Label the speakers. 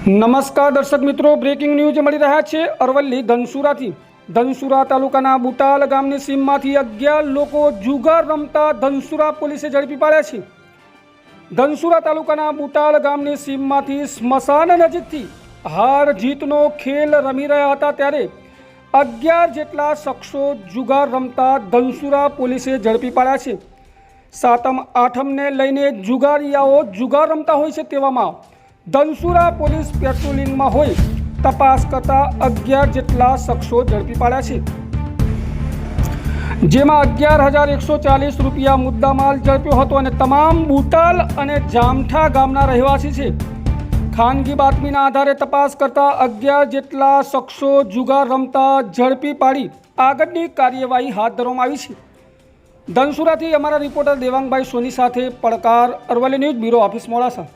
Speaker 1: નમસ્કાર દર્શક મિત્રો બ્રેકિંગ ન્યૂઝ મળી રહ્યા છે અરવલ્લી ધનસુરાથી. ધનસુરા તાલુકાના બુટાલ ગામની સીમમાંથી અગિયાર લોકો જુગાર રમતા ધનસુરા પોલીસે ઝડપી પાડ્યા છે. ધનસુરા તાલુકાના બુટાલ ગામની સીમમાંથી સ્મશાન નજીકથી હાર જીતનો ખેલ રમી રહ્યા હતા ત્યારે અગિયાર જેટલા શખ્સો જુગાર રમતા ધનસુરા પોલીસે ઝડપી પાડ્યા છે. સાતમ, આઠમને લઈને જુગારિયાઓ જુગાર રમતા હોય છે તેવામાં ધનસુરા પોલીસ પેટ્રોલિંગમાં હોય, તપાસ કરતા અગિયાર જેટલા શખ્સો ઝડપી પાડ્યા છે. જેમાં અગિયાર હજાર એકસો ચાલીસ રૂપિયા મુદ્દામાલ ઝડપ્યો હતો અને તમામ બુટાલ અને જામઠા ગામના રહેવાસી છે. ખાનગી બાતમીના આધારે તપાસ કરતા અગિયાર જેટલા શખ્સો જુગાર રમતા ઝડપી પાડી આગળની કાર્યવાહી હાથ ધરવામાં આવી છે. ધનસુરાથી અમારા રિપોર્ટર દેવાંગભાઈ સોની સાથે પડકાર Aravalli news bureau office Modasa.